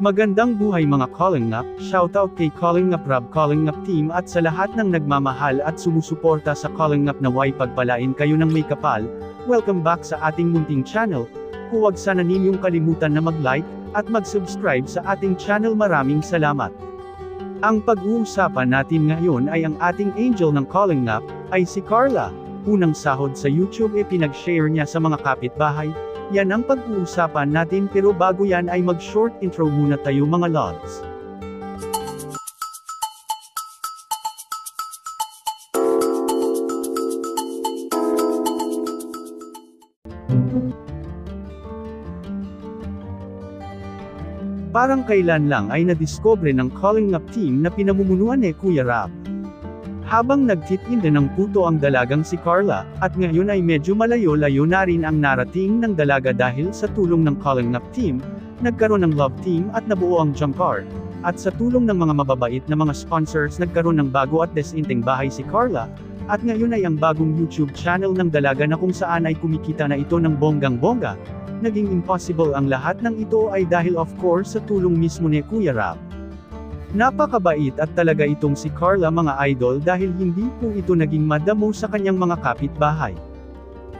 Magandang buhay mga Calling Up, shoutout kay Rob Calling Up Team at sa lahat ng nagmamahal at sumusuporta sa Calling Up na way pagpalain kayo ng may kapal, welcome back sa ating munting channel. Huwag sana ninyong kalimutan na mag-like, at mag-subscribe sa ating channel maraming salamat. Ang pag-uusapan natin ngayon ay ang ating angel ng Calling Up, ay si Carla. Unang sahod sa YouTube e pinag-share niya sa mga kapitbahay, yan ang pag-uusapan natin pero bago yan ay mag-short intro muna tayo mga lods. Parang kailan lang ay nadiscover ng Calling Up team na pinamumunuan ni Kuya Rap. Habang nagtitinda ng puto ang dalagang si Carla, at ngayon ay medyo malayo-layo na rin ang narating ng dalaga dahil sa tulong ng Calling Up team, nagkaroon ng love team at nabuo ang jump car. At sa tulong ng mga mababait na mga sponsors nagkaroon ng bago at desinteng bahay si Carla, at ngayon ay ang bagong YouTube channel ng dalaga na kung saan ay kumikita na ito ng bonggang-bongga. Naging impossible ang lahat ng ito ay dahil of course sa tulong mismo ni Kuya Rap. Napakabait at talaga itong si Carla mga idol dahil hindi po ito naging madamo sa kanyang mga kapitbahay.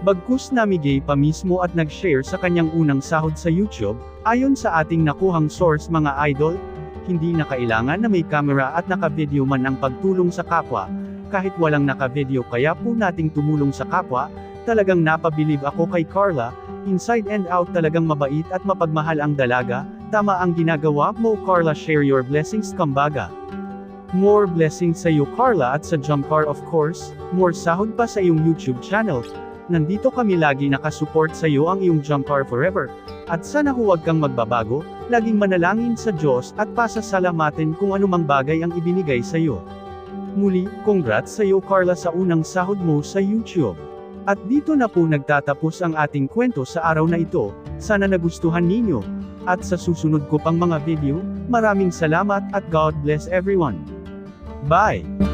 Bagkus namigay pa mismo at nag-share sa kanyang unang sahod sa YouTube, ayon sa ating nakuhang source mga idol, hindi na kailangan na may camera at naka-video man ang pagtulong sa kapwa, kahit walang naka-video kaya po nating tumulong sa kapwa, talagang napabilib ako kay Carla, inside and out talagang mabait at mapagmahal ang dalaga, tama ang ginagawa mo Carla share your blessings kambaga. More blessings sa iyo Carla at sa Jump Car of course, more sahod pa sa iyong YouTube channel. Nandito kami lagi nakasupport sa iyo ang iyong Jump Car forever. At sana huwag kang magbabago, laging manalangin sa Diyos at pasasalamatin kung anumang bagay ang ibinigay sa iyo. Muli, congrats sa iyo Carla sa unang sahod mo sa YouTube. At dito na po nagtatapos ang ating kwento sa araw na ito, sana nagustuhan ninyo. At sa susunod ko pang mga video, maraming salamat at God bless everyone. Bye!